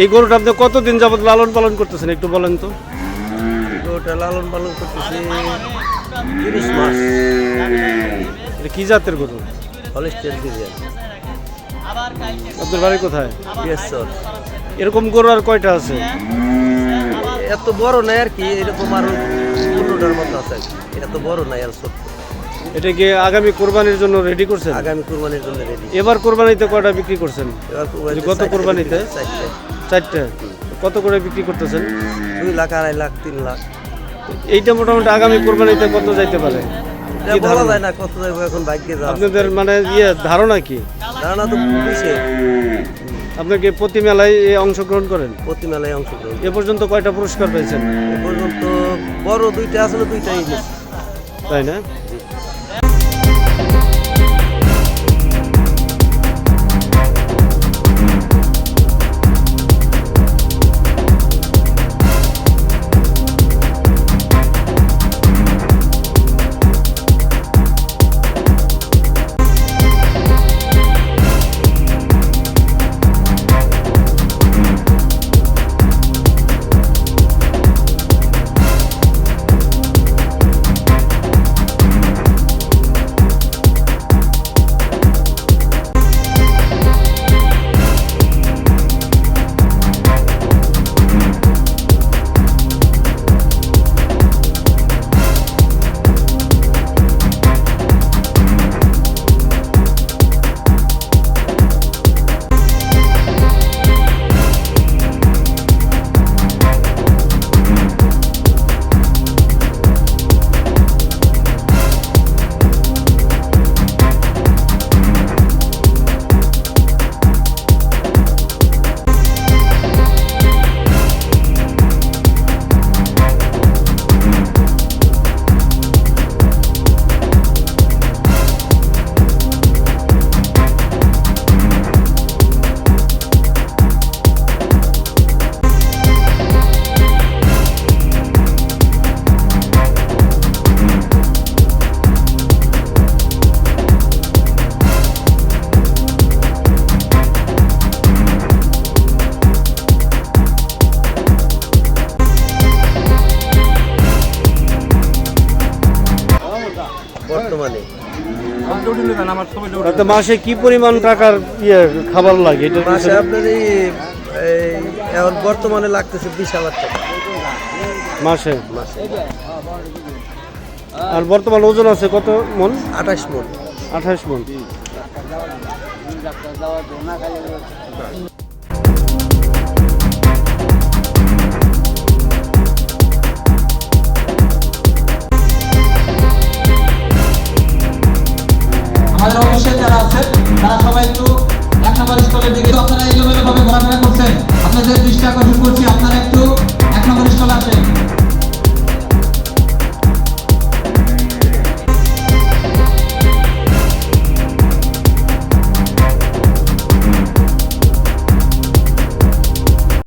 এই গরুটা আপনি কতদিন যাবত লালন পালন করতেছেন একটু বলেন তো? ওটা লালন পালন করতেছি তিরিশ মাস। এটা কি জাতের গরু? হলিস্টের বিরিয়ানি আপনার বাড়ি কোথায়? পিয়াসর এরকম গরু আর কয়টা আছে? এত বড় নাই আর কি এরকম আরও পনেরোটার মতো আছে এটা তো বড় নাই আর ছোট্ট। এটা কি আগামী কোরবানির জন্য রেডি করছেন? আগামী কুরবানির জন্য রেডি এবার কোরবানিতে কয়টা বিক্রি করছেন? এবার কুরবানিতে গত কুরবানিতে? চারটে। কত করে বিক্রি করতেছেন? দুই লাখ আড়াই লাখ তিন লাখ। এইটা মোটামুটি আগামী কোরবানিতে কত যাইতে পারে? বলা যায় না কত এখন ভাগ্যে আপনাদের মানে ইয়ে ধারণা কি? ধারণা তো পুলিশে প্রতি মেলায় অংশগ্রহণ করেন? প্রতি মেলায় অংশগ্রহণ এ পর্যন্ত কয়টা পুরস্কার পেয়েছেন? এ পর্যন্ত বড় দুইটা আসলে দুইটাই তাই না? বর্তমানে? মাসে কি পরিমাণ টাকার ইয়ে খাবার লাগে? এটা মাসে আপনার এই এই এখন বর্তমানে লাগতেছে বিশ হাজার টাকা। মাসে? মাসে। আর বর্তমান ওজন আছে কত মন? আঠাশ মন। আঠাশ মন। পাশে যারা আছেন, তারা সবাই একটু এক নম্বর স্থলের দিকে আপনারা এলোমেলোভাবে ঘোরাফেরা করছেন। আপনাদের দৃষ্টি আকর্ষণ করছি